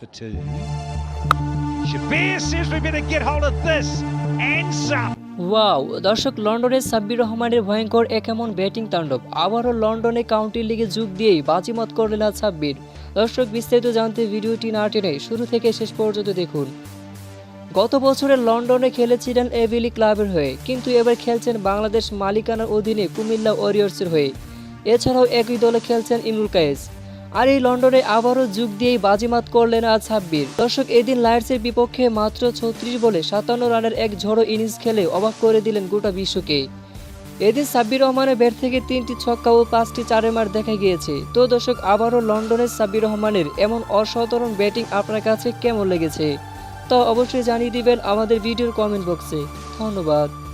for two. Shabir says we better get hold of this and some. Wow দর্শক লন্ডনের সাব্বির রহমানের ভয়ঙ্কর এক এমন ব্যাটিং তাণ্ডব। আবারও লন্ডনে কাউন্টি লিগে যোগ দিয়েই বাজিমত করলেন আজ সাব্বির। দর্শক, বিস্তারিত জানতে ভিডিওটি না টেনে শুরু থেকে শেষ পর্যন্ত দেখুন। গত বছরে লন্ডনে খেলেছিলেন এভিলি ক্লাবের হয়ে, কিন্তু এবার খেলছেন বাংলাদেশ মালিকানার অধীনে কুমিল্লা ওয়ারিয়র্সের হয়ে। এছাড়াও একই দলে খেলছেন ইমরুল কায়েস। আর এই লন্ডনে আবারও যুগ দিয়েই বাজিমাত করলেন আজ সাব্বির। দর্শক, এদিন লায়ন্সের বিপক্ষে মাত্র ছত্রিশ বলে সাতান্ন রানের এক ঝড়ো ইনিংস খেলে অবাক করে দিলেন গোটা বিশ্বকে। এদিন সাব্বির রহমানের ব্যাট থেকে তিনটি ছক্কা ও পাঁচটি চারে মার দেখা গিয়েছে। তো দর্শক, আবারও লন্ডনের সাব্বির রহমানের এমন অসাধারণ ব্যাটিং আপনার কাছে কেমন লেগেছে? তা অবশ্যই জানিয়ে দিবেন আমাদের ভিডিওর কমেন্ট বক্সে। ধন্যবাদ।